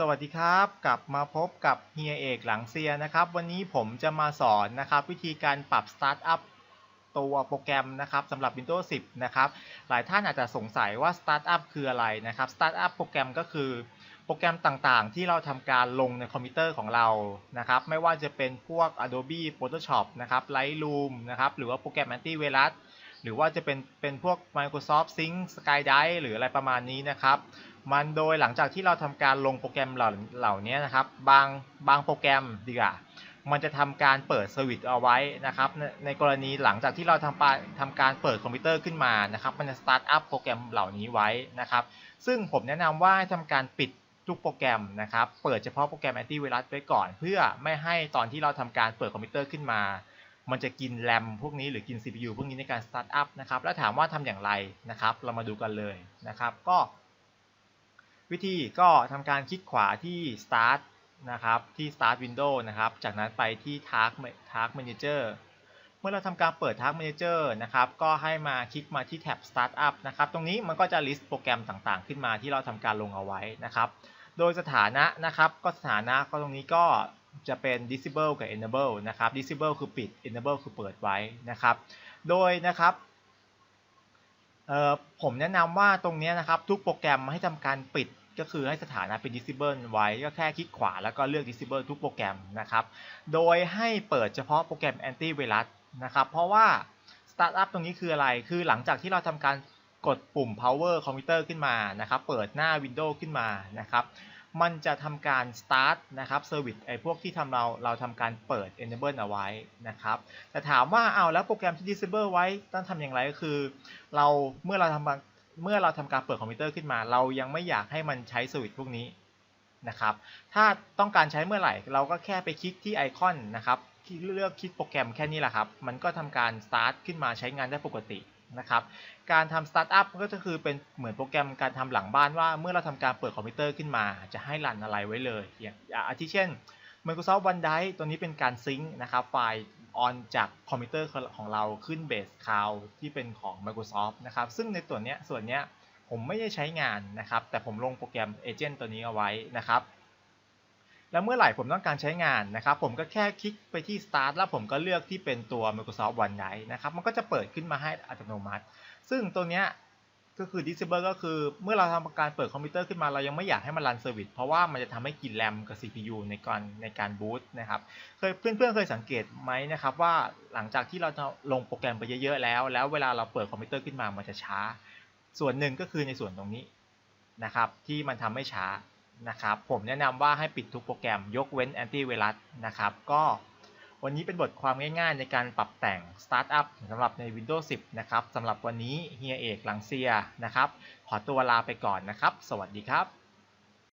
สวัสดีครับ กลับมาพบกับเฮียเอกหลังเซียนะครับ วันนี้ผมจะมาสอนนะครับ วิธีการปรับสตาร์ทอัพตัวโปรแกรมนะครับสำหรับ Windows 10 นะครับ หลายท่านอาจจะสงสัยว่าสตาร์ทอัพคืออะไรนะครับสตาร์ทอัพโปรแกรมก็คือโปรแกรมต่างๆ ที่เราทำการลงในคอมพิวเตอร์ของเรานะครับ ไม่ว่าจะเป็นพวก Adobe Photoshop นะครับ Lightroom นะครับ หรือว่าโปรแกรม Antivirus หรือว่าจะเป็นเป็นพวก Microsoft Sync Skydive หรืออะไรประมาณนี้นะครับ มันโดยหลังจากที่เราทำการลงโปรแกรมเหล่าเหล่านี้นะครับ บางบางโปรแกรมดีกว่ามันจะทำการเปิดสวิตช์เอาไว้นะครับในในกรณีหลังจากที่เราทำปาทำการเปิดคอมพิวเตอร์ขึ้นมานะครับ มันจะสตาร์ทอัพโปรแกรมเหล่านี้ไว้นะครับ ซึ่งผมแนะนำว่าให้ทำการปิดทุกโปรแกรมนะครับ เปิดเฉพาะโปรแกรมแอนตี้ไวรัสไว้ก่อน เพื่อไม่ให้ตอนที่เราทำการเปิดคอมพิวเตอร์ขึ้นมา มันจะกินแรมพวกนี้หรือกิน CPU พวกนี้ในการสตาร์ทอัพนะครับ แล้วถามว่าทำอย่างไรนะครับ เรามาดูกันเลยนะครับ ก็ วิธีก็ทำการคลิกขวาที่ start นะครับที่ start window นะครับ จากนั้นไปที่ task task manager เมื่อเราทำการเปิด task manager นะครับ ก็ให้มาคลิกมาที่แท็บ startup นะครับ ตรงนี้มันก็จะ list โปรแกรมต่างๆ ขึ้นมาที่เราทำการลงเอาไว้นะครับ โดยสถานะนะครับ ก็สถานะก็ตรงนี้ก็จะเป็น disable กับ enable นะครับ disable คือปิด enable คือเปิดไว้นะครับ โดยนะครับ ผมแนะนำว่าตรงนี้นะครับทุกโปรแกรมให้ทำการปิดก็คือให้สถานะเป็น disable ไว้ ก็แค่คลิกขวาแล้วก็เลือก disable ทุกโปรแกรมนะครับ โดยให้เปิดเฉพาะโปรแกรม antivirus นะครับ เพราะว่า startup ตรงนี้คืออะไร คือหลังจากที่เราทำการกดปุ่ม power คอมพิวเตอร์ขึ้นมานะครับ เปิดหน้า Windows ขึ้นมานะครับ มันจะทำการ start นะครับ service ไอ้พวกที่ทำเราเราทำการเปิด enable เอาไว้นะครับ แต่ถามว่าเอาแล้วโปรแกรมที่ disable ไว้ต้องทำอย่างไรก็คือ เราเมื่อเราทำการเมื่อเราทำการเปิดคอมพิวเตอร์ขึ้นมา เรายังไม่อยากให้มันใช้สวิตช์พวกนี้นะครับ ถ้าต้องการใช้เมื่อไหร่ เราก็แค่ไปคลิกที่ไอคอนนะครับเลือกคลิกโปรแกรมแค่นี้แหละครับ มันก็ทำการ start ขึ้นมาใช้งานได้ปกติ นะครับ การทำ startup ก็คือเป็นเหมือนโปรแกรมการทำหลังบ้านว่าเมื่อเราทำการเปิดคอมพิวเตอร์ขึ้นมา จะให้รันอะไรไว้เลย อย่างอาทิเช่น Microsoft OneDrive ตัวนี้เป็นการซิงค์นะครับไฟล์ออนจากคอมพิวเตอร์ของเราขึ้นเบสคลาวที่เป็นของ Microsoft นะครับ ซึ่งในตัวเนี้ยส่วนเนี้ยผมไม่ได้ใช้งานนะครับ แต่ผมลงโปรแกรม Agent ตัวนี้เอาไว้นะครับ แล้วเมื่อไหร่ผมต้องการใช้งานนะครับ ผมก็แค่คลิกไปที่ Start แล้วผมก็เลือกที่เป็นตัว Microsoft OneDrive นะครับ มันก็จะเปิดขึ้นมาให้อัตโนมัติ ซึ่งตัวเนี้ยก็คือ disable ก็คือเมื่อเราทำการเปิดคอมพิวเตอร์ขึ้นมาเรายังไม่อยากให้มันรันเซอร์วิสเพราะว่ามันจะทำให้กินแรมกับ CPU ในการในการบูตนะครับเคยเพื่อนๆเคยสังเกตไหมนะครับว่าหลังจากที่เราลงโปรแกรมไปเยอะๆแล้ว แล้วเวลาเราเปิดคอมพิวเตอร์ขึ้นมามันจะช้า ส่วนหนึ่งก็คือในส่วนตรงนี้นะครับที่มันทำให้ช้า นะครับผมแนะนำว่าให้ปิดทุกโปรแกรมยกเว้นแอนตี้ไวรัสนะครับก็วันนี้เป็นบทความง่ายๆ ในการปรับแต่งสตาร์ทอัพสำหรับใน Windows 10 นะครับสำหรับวันนี้เฮียเอกลังเซียนะครับ ขอตัวลาไปก่อนนะครับ สวัสดีครับ